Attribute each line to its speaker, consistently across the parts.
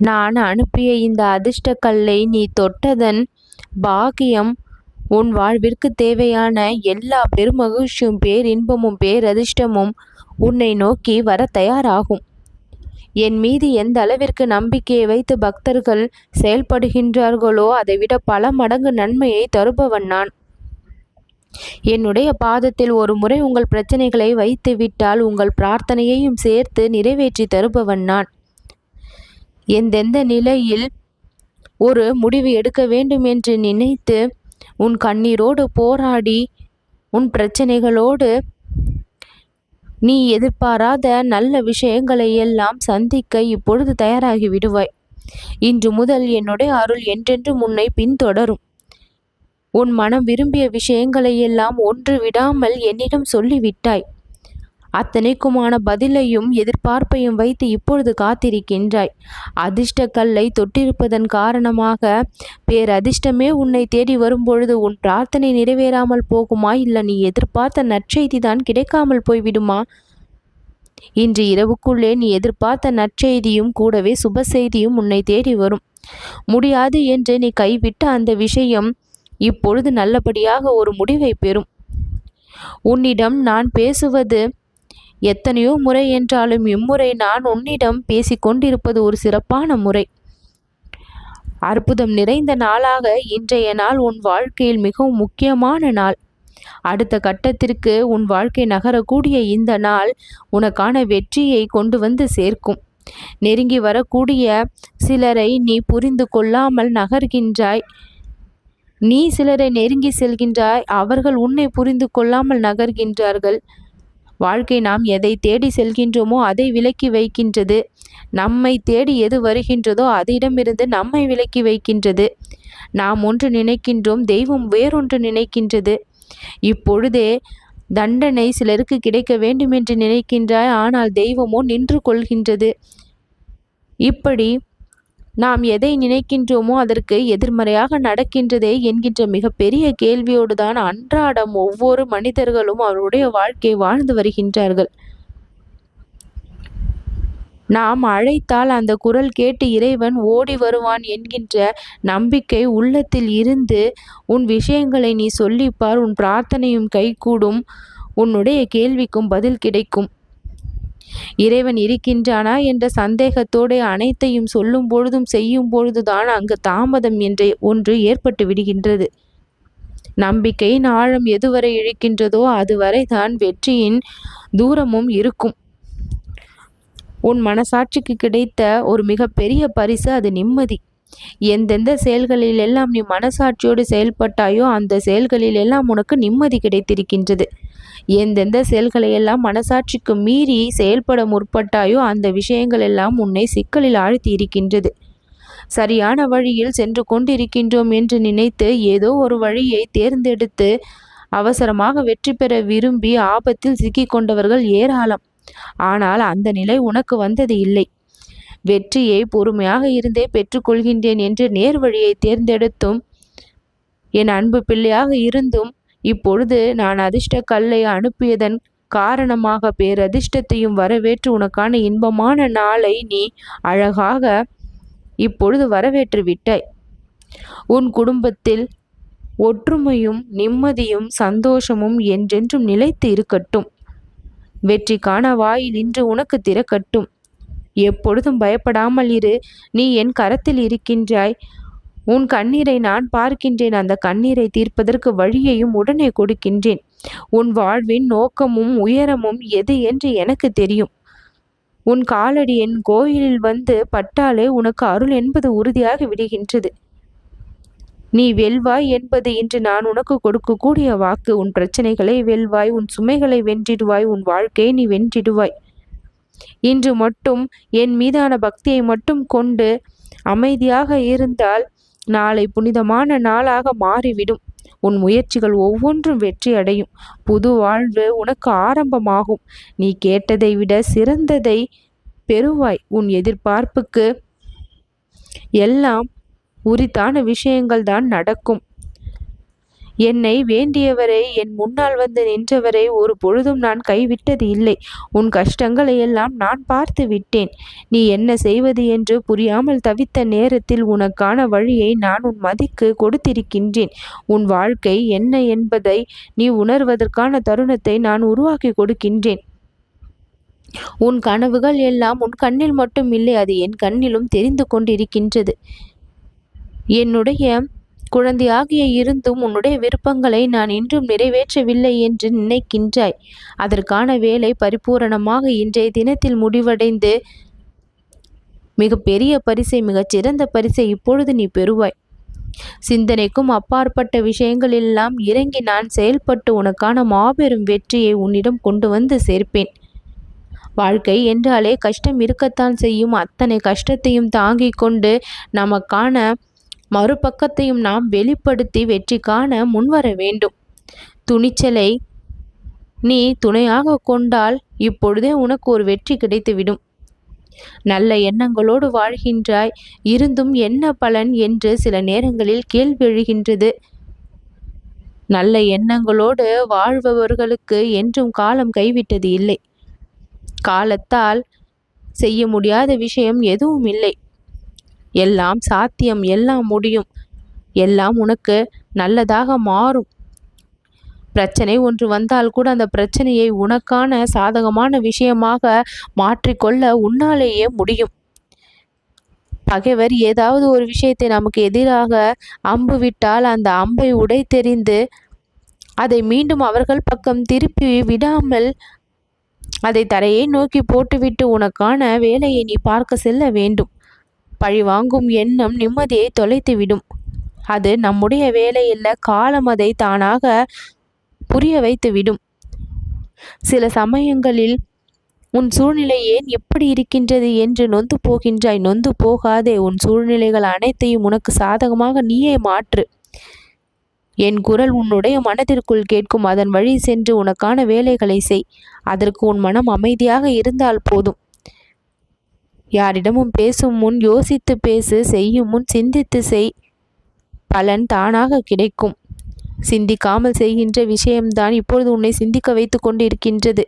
Speaker 1: நான் அனுப்பிய இந்த அதிர்ஷ்ட கல்லை நீ தொட்டதன் பாக்கியம் உன் வாழ்விற்கு தேவையான எல்லா பெருமகிழ்ச்சியும் பேரின்பமும் பேரதிர்ஷ்டமும் உன்னை நோக்கி வர தயாராகும். என் மீது எந்த அளவிற்கு நம்பிக்கையை வைத்து பக்தர்கள் செயல்படுகின்றார்களோ அதைவிட பல மடங்கு நன்மையை தருபவன் நான். என்னுடைய பாதத்தில் ஒரு முறை உங்கள் பிரச்சனைகளை வைத்துவிட்டால் உங்கள் பிரார்த்தனையையும் சேர்த்து நிறைவேற்றி தருபவன் நான். எந்தெந்த நிலையில் ஒரு முடிவு எடுக்க வேண்டும் என்று நினைத்து உன் கண்ணீரோடு போராடி உன் பிரச்சனைகளோடு நீ எதிர்பாராத நல்ல விஷயங்களை எல்லாம் சந்திக்க இப்பொழுது தயாராகி விடுவாய். இன்று முதல் என்னுடைய அருள் என்றென்றும் உன்னை பின்தொடரும். உன் மனம் விரும்பிய விஷயங்களை எல்லாம் ஒன்று விடாமல் என்னிடம் சொல்லிவிட்டாய். அத்தனைக்குமான பதிலையும் எதிர்பார்ப்பையும் வைத்து இப்பொழுது காத்திருக்கின்றாய். அதிர்ஷ்ட கல்லை தொட்டிருப்பதன் காரணமாக பேரதிர்ஷ்டமே உன்னை தேடி வரும்பொழுது உன் பிரார்த்தனை நிறைவேறாமல் போகுமா? இல்லை நீ எதிர்பார்த்த நற்செய்தி தான் கிடைக்காமல் போய்விடுமா? இன்று இரவுக்குள்ளே நீ எதிர்பார்த்த நற்செய்தியும் கூடவே சுப செய்தியும் உன்னை தேடி வரும். முடியாது என்று நீ கைவிட்ட அந்த விஷயம் இப்பொழுது நல்லபடியாக ஒரு முடிவை பெறும். உன்னிடம் நான் பேசுவது எத்தனையோ முறை என்றாலும் இம்முறை நான் உன்னிடம் பேசிக்கொண்டிருப்பது ஒரு சிறப்பான முறை. அற்புதம் நிறைந்த நாளாக இன்றைய நாள் உன் வாழ்க்கையில் மிகவும் முக்கியமான நாள். அடுத்த கட்டத்திற்கு உன் வாழ்க்கை நகரக்கூடிய இந்த நாள் உனக்கான வெற்றியை கொண்டு வந்து சேர்க்கும். நெருங்கி வரக்கூடிய சிலரை நீ புரிந்து கொள்ளாமல் நகர்கின்றாய். நீ சிலரை நெருங்கி செல்கின்றாய். அவர்கள் உன்னை புரிந்து கொள்ளாமல் நகர்கின்றார்கள். வாழ்க்கை நாம் எதை தேடி செல்கின்றோமோ அதை விலக்கி வைக்கின்றது. நம்மை தேடி எது வருகின்றதோ அதிடமிருந்து நம்மை விலக்கி வைக்கின்றது. நாம் ஒன்று நினைக்கின்றோம் தெய்வம் வேறொன்று நினைக்கின்றது. இப்பொழுதே தண்டனை சிலருக்கு கிடைக்க வேண்டும் என்று நினைக்கின்றாய் ஆனால் தெய்வமோ நின்று கொள்கின்றது. இப்படி நாம் எதை நினைக்கின்றோமோ அதற்கு எதிர்மறையாக நடக்கின்றதே என்கின்ற மிகப்பெரிய கேள்வியோடு தான் அன்றாடம் ஒவ்வொரு மனிதர்களும் அவருடைய வாழ்க்கை வாழ்ந்து வருகின்றார்கள். நாம் அழைத்தால் அந்த குரல் கேட்டு இறைவன் ஓடி வருவான் என்கின்ற நம்பிக்கை உள்ளத்தில் இருந்து உன் விஷயங்களை நீ சொல்லிப்பார் உன் பிரார்த்தனையும் கைகூடும் உன்னுடைய கேள்விக்கும் பதில் கிடைக்கும். இறைவன் இருக்கின்றானா என்ற சந்தேகத்தோடு அனைத்தையும் சொல்லும் பொழுதும் செய்யும் பொழுதுதான் அங்கு தாமதம் என்ற ஒன்று ஏற்பட்டு விடுகின்றது. நம்பிக்கையின் ஆழம் எதுவரை இழுக்கின்றதோ அதுவரை தான் வெற்றியின் தூரமும் இருக்கும். உன் மனசாட்சிக்கு கிடைத்த ஒரு மிகப்பெரிய பரிசு அது நிம்மதி. எந்தெந்த செயல்களில் எல்லாம் நீ மனசாட்சியோடு செயல்பட்டாயோ அந்த செயல்களில் எல்லாம் உனக்கு நிம்மதி கிடைத்திருக்கின்றது. எந்தெந்த செயல்களை எல்லாம் மனசாட்சிக்கு மீறி செயல்பட முற்பட்டாயோ அந்த விஷயங்கள் எல்லாம் உன்னை சிக்கலில் ஆழ்த்தி இருக்கின்றது. சரியான வழியில் சென்று கொண்டிருக்கின்றோம் என்று நினைத்து ஏதோ ஒரு வழியை தேர்ந்தெடுத்து அவசரமாக வெற்றி பெற விரும்பி ஆபத்தில் சிக்கிக்கொண்டவர்கள் ஏராளம். ஆனால் அந்த நிலை உனக்கு வந்தது இல்லை. வெற்றியை பொறுமையாக இருந்தே பெற்றுக்கொள்கின்றேன் என்று நேர் வழியை தேர்ந்தெடுத்தும் என் அன்பு பிள்ளையாக இருந்தும் இப்பொழுது நான் அதிர்ஷ்ட கல்லை அனுப்பியதன் காரணமாக பேரதிர்ஷ்டத்தையும் வரவேற்று உனக்கான இன்பமான நாளை நீ அழகாக இப்பொழுது வரவேற்று விட்டாய் உன் குடும்பத்தில் ஒற்றுமையும் நிம்மதியும் சந்தோஷமும் என்றென்றும் நிலைத்து இருக்கட்டும். வெற்றிக்கான வாயில் இன்று உனக்கு திறக்கட்டும். எப்பொழுதும் பயப்படாமல் இரு. நீ என் கரத்தில் இருக்கின்றாய். உன் கண்ணீரை நான் பார்க்கின்றேன். அந்த கண்ணீரை தீர்ப்பதற்கு வழியையும் உடனே கொடுக்கின்றேன். உன் வாழ்வின் நோக்கமும் உயரமும் எது என்று எனக்கு தெரியும். உன் காலடி என் கோயிலில் வந்து பட்டாலே உனக்கு அருள் என்பது உறுதியாக விடுகின்றது. நீ வெல்வாய் என்பது இன்று நான் உனக்கு கொடுக்கக்கூடிய வாக்கு. உன் பிரச்சனைகளை வெல்வாய் உன் சுமைகளை வென்றிடுவாய் உன் வாழ்க்கையை நீ வென்றிடுவாய். இன்று மட்டும் என் மீதான பக்தியை மட்டும் கொண்டு அமைதியாக இருந்தால் நாளை புனிதமான நாளாக மாறிவிடும். உன் முயற்சிகள் ஒவ்வொன்றும் வெற்றி அடையும். புது வாழ்வு உனக்கு ஆரம்பமாகும். நீ கேட்டதை விட சிறந்ததை பெறுவாய். உன் எதிர்பார்ப்புக்கு எல்லாம் உரித்தான விஷயங்கள் தான் நடக்கும். என்னை வேண்டியவரை என் முன்னால் வந்து நின்றவரை ஒரு பொழுதும் நான் கைவிட்டது இல்லை. உன் கஷ்டங்களை எல்லாம் நான் பார்த்து விட்டேன். நீ என்ன செய்வது என்று புரியாமல் தவித்த நேரத்தில் உனக்கான வழியை நான் உன் மதிக்கு கொடுத்திருக்கின்றேன். உன் வாழ்க்கை என்ன என்பதை நீ உணர்வதற்கான தருணத்தை நான் உருவாக்கி கொடுக்கின்றேன். உன் கனவுகள் எல்லாம் உன் கண்ணில் மட்டும் இல்லை அது என் கண்ணிலும் தெரிந்து கொண்டிருக்கின்றது. என்னுடைய குழந்தையாகிய இருந்தும் உன்னுடைய விருப்பங்களை நான் இன்றும் நிறைவேற்றவில்லை என்று நினைக்கின்றாய். அதற்கான வேலை பரிபூரணமாக இன்றைய தினத்தில் முடிவடைந்து மிக பெரிய பரிசை மிகச்சிறந்த பரிசை இப்பொழுது நீ பெறுவாய். சிந்தனைக்கும் அப்பாற்பட்ட விஷயங்களெல்லாம் இறங்கி நான் செயல்பட்டு உனக்கான மாபெரும் வெற்றியை உன்னிடம் கொண்டு வந்து சேர்ப்பேன். வாழ்க்கை என்றாலே கஷ்டம் இருக்கத்தான் செய்யும். அத்தனை கஷ்டத்தையும் தாங்கிக் கொண்டு நமக்கான மறுபக்கத்தையும் நாம் வெளிப்படுத்தி வெற்றி காண முன்வர வேண்டும். துணிச்சலை நீ துணையாக கொண்டால் இப்பொழுதே உனக்கு ஒரு வெற்றி கிடைத்துவிடும். நல்ல எண்ணங்களோடு வாழ்கின்றாய். இருந்தும் என்ன பலன் என்று சில நேரங்களில் கேள்வி எழுகின்றது. நல்ல எண்ணங்களோடு வாழ்பவர்களுக்கு என்றும் காலம் கைவிட்டது இல்லை. காலத்தால் செய்ய முடியாத விஷயம் எதுவும் இல்லை. எல்லாம் சாத்தியம் எல்லாம் முடியும். எல்லாம் உனக்கு நல்லதாக மாறும். பிரச்சனை ஒன்று வந்தால் கூட அந்த பிரச்சனையை உனக்கான சாதகமான விஷயமாக மாற்றிக்கொள்ள உன்னாலேயே முடியும். பகைவர் ஏதாவது ஒரு விஷயத்தை நமக்கு எதிராக அம்பு விட்டால் அந்த அம்பை உடை தெரிந்து அதை மீண்டும் அவர்கள் பக்கம் திருப்பி விடாமல் அதை தரையை நோக்கி போட்டுவிட்டு உனக்கான வேலையை நீ பார்க்க செல்ல வேண்டும். பழி வாங்கும் எண்ணம் நிம்மதியை தொலைத்துவிடும். அது நம்முடைய வேலையில் காலம் அதை தானாக புரிய வைத்துவிடும். சில சமயங்களில் உன் சூழ்நிலை ஏன் எப்படி இருக்கின்றது என்று நொந்து போகின்றாய். நொந்து போகாதே உன் சூழ்நிலைகள் அனைத்தையும் உனக்கு சாதகமாக நீயே மாற்று. என் குரல் உன்னுடைய மனதிற்குள் கேட்கும். அதன் வழி சென்று உனக்கான வேலைகளை செய். அதற்கு உன் மனம் அமைதியாக இருந்தால் போதும். யாரிடமும் பேசும் முன் யோசித்து பேசு செய்யும் முன் சிந்தித்து செய். பலன் தானாக கிடைக்கும். சிந்திக்காமல் செய்கின்ற விஷயம்தான் இப்பொழுது உன்னை சிந்திக்க வைத்து கொண்டிருக்கின்றது.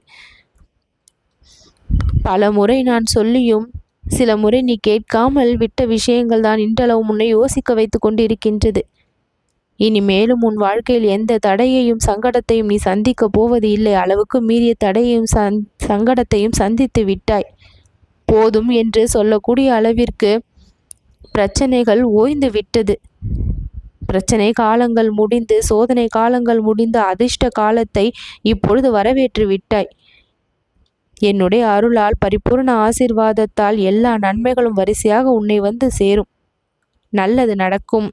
Speaker 1: பல முறை நான் சொல்லியும் சில முறை நீ கேட்காமல் விட்ட விஷயங்கள் தான் இன்றளவு உன்னை யோசிக்க வைத்து கொண்டிருக்கின்றது. இனி மேலும் உன் வாழ்க்கையில் எந்த தடையையும் சங்கடத்தையும் நீ சந்திக்க போவது இல்லை. அளவுக்கு மீறிய தடையையும் சங்கடத்தையும் சந்தித்து விட்டாய். போதும் என்று சொல்லக்கூடிய அளவிற்கு பிரச்சனைகள் ஓய்ந்து விட்டது. பிரச்சனை காலங்கள் முடிந்து சோதனை காலங்கள் முடிந்து அதிர்ஷ்ட காலத்தை இப்பொழுது வரவேற்று விட்டாய். என்னுடைய அருளால் பரிபூர்ண ஆசிர்வாதத்தால் எல்லா நன்மைகளும் வரிசையாக உன்னை வந்து சேரும். நல்லது நடக்கும்.